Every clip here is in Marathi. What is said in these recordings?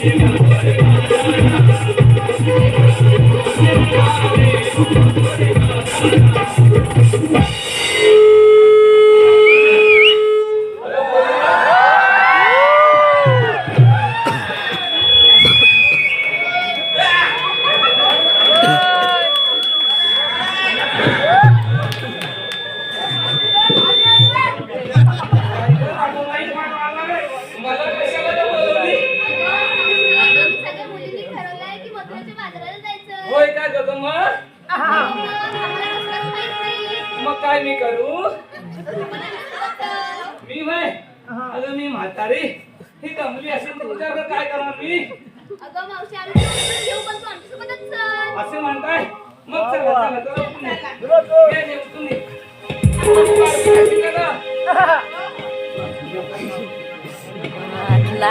Yeah. काय मी करू? मी वय अगं मी म्हातारी. ही कमली असेल तुझ्याकडे काय करणार मी? अगं असे म्हणताय? मग चला चला चला तुम्ही. चला. चला,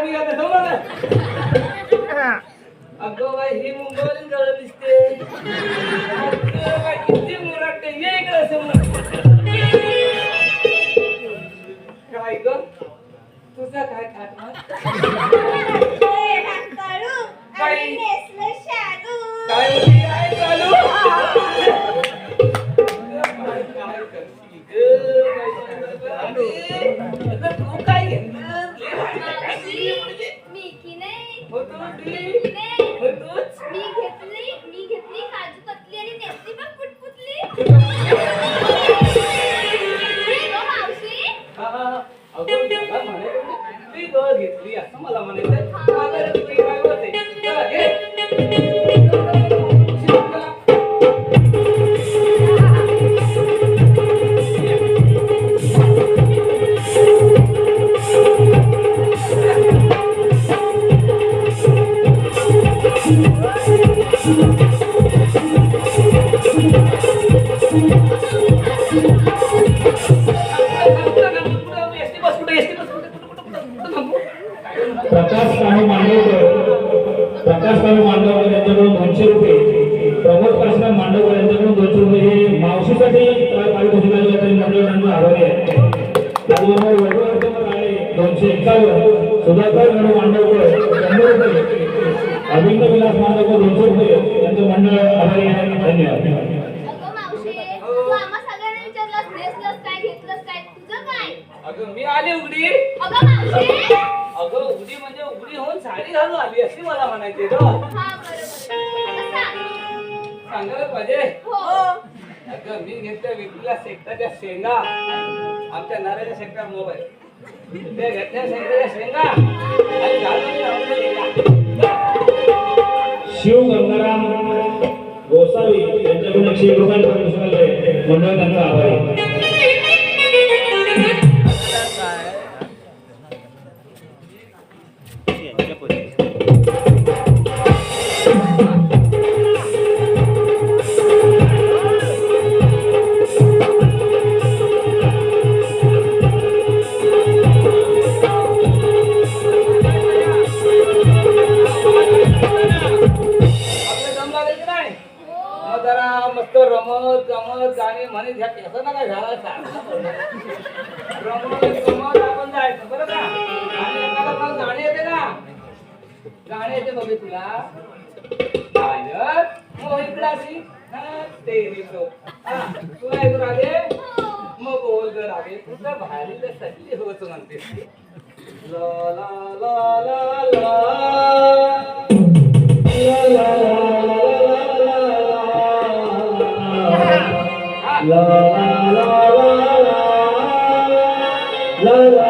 कोणी घालते सांग अगं बाई ही मुंबईवरून जवळ दिसते अगं किती मुराटे ये इकडे असं काय ग? तुझा काय खात काय म्हणते? म्हणे मी गळ घेतली असं मला म्हणायचं शेंगा. आमच्या नारायण शेंगा मोबाईल. ते घेतल्या शेंगाच्या शेंगा. आणि घालून शिव गंगाराम गोसावी यांच्याकडून एकशे एक रुपये मंडळ त्यांचा आभारी गाणे येते बघे तुला हो इकडे अशी ते तू नाही तू रागे मग बोल ग रागे तुझं भारी तर सगळी होत म्हणते ला ला ला ला ला ला ला ला ला ला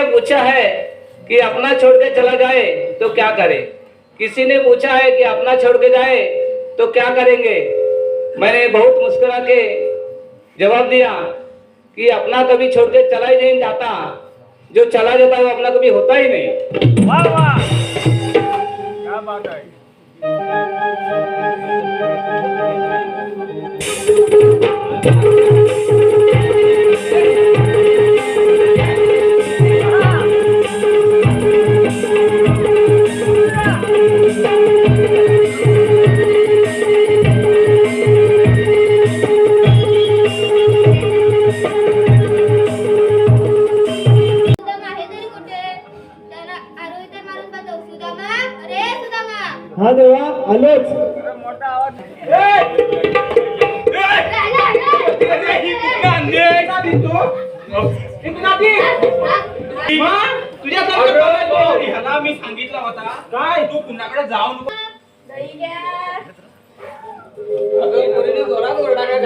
ने पूछा है कि अपना छोड़ के चला जाए तो क्या करे? किसी ने पूछा है कि अपना छोड़ के जाए तो क्या करेंगे? मैंने बहुत मुस्कुरा के जवाब दिया कि अपना कभी छोड़ के चला ही नहीं जाता। जो चला जाता है वो अपना कभी होता ही नहीं। वाह वाह। क्या बात है। हा देवा आलोच अरे मोठा आवाज ह्याला मी सांगितलं होता काय तू कुणाकडे जाऊ नको दही घ्या अगं, पोरीने जोरात ओरडा काय?